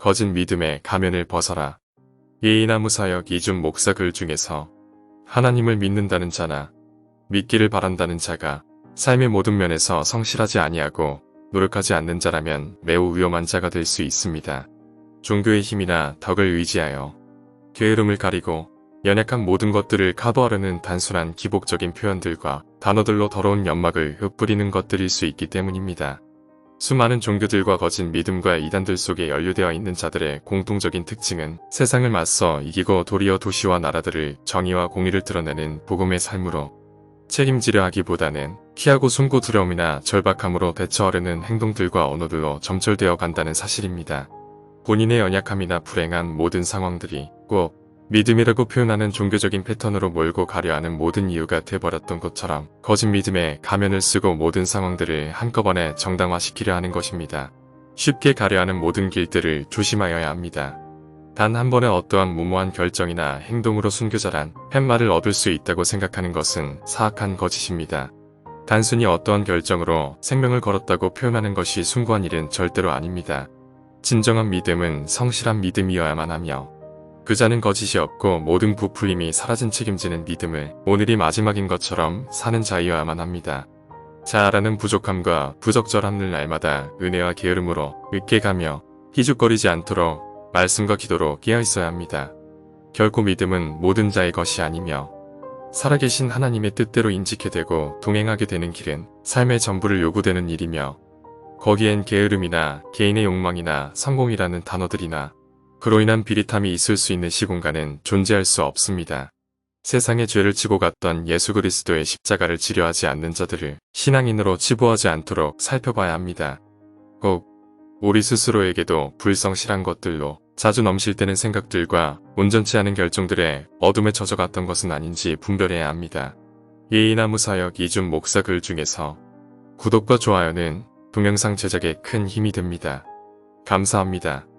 거짓 믿음의 가면을 벗어라. 예의나무 사역 이준 목사 글 중에서 하나님을 믿는다는 자나 믿기를 바란다는 자가 삶의 모든 면에서 성실하지 아니하고 노력하지 않는 자라면 매우 위험한 자가 될 수 있습니다. 종교의 힘이나 덕을 의지하여 게으름을 가리고 연약한 모든 것들을 카버하려는 단순한 기복적인 표현들과 단어들로 더러운 연막을 흩뿌리는 것들일 수 있기 때문입니다. 수많은 종교들과 거짓 믿음과 이단들 속에 연루되어 있는 자들의 공통적인 특징은 세상을 맞서 이기고 도리어 도시와 나라들을 정의와 공의를 드러내는 복음의 삶으로 책임지려 하기보다는 피하고 숨고 두려움이나 절박함으로 대처하려는 행동들과 언어들로 점철되어 간다는 사실입니다. 본인의 연약함이나 불행한 모든 상황들이 꼭 믿음이라고 표현하는 종교적인 패턴으로 몰고 가려 하는 모든 이유가 돼버렸던 것처럼 거짓 믿음에 가면을 쓰고 모든 상황들을 한꺼번에 정당화시키려 하는 것입니다. 쉽게 가려 하는 모든 길들을 조심하여야 합니다. 단 한 번의 어떠한 무모한 결정이나 행동으로 순교자란 팻말을 얻을 수 있다고 생각하는 것은 사악한 거짓입니다. 단순히 어떠한 결정으로 생명을 걸었다고 표현하는 것이 숭고한 일은 절대로 아닙니다. 진정한 믿음은 성실한 믿음이어야만 하며 그 자는 거짓이 없고 모든 부풀림이 사라진 책임지는 믿음을 오늘이 마지막인 것처럼 사는 자이어야만 합니다. 자아라는 부족함과 부적절함을 날마다 은혜와 게으름으로 늦게 가며 희죽거리지 않도록 말씀과 기도로 깨어 있어야 합니다. 결코 믿음은 모든 자의 것이 아니며 살아계신 하나님의 뜻대로 인지게 되고 동행하게 되는 길은 삶의 전부를 요구되는 일이며 거기엔 게으름이나 개인의 욕망이나 성공이라는 단어들이나 그로 인한 비릿함이 있을 수 있는 시공간은 존재할 수 없습니다. 세상에 죄를 지고 갔던 예수 그리스도의 십자가를 치료하지 않는 자들을 신앙인으로 치부하지 않도록 살펴봐야 합니다. 꼭 우리 스스로에게도 불성실한 것들로 자주 넘실대는 생각들과 온전치 않은 결정들에 어둠에 젖어갔던 것은 아닌지 분별해야 합니다. 예의나무 사역 이준 목사 글 중에서 구독과 좋아요는 동영상 제작에 큰 힘이 됩니다. 감사합니다.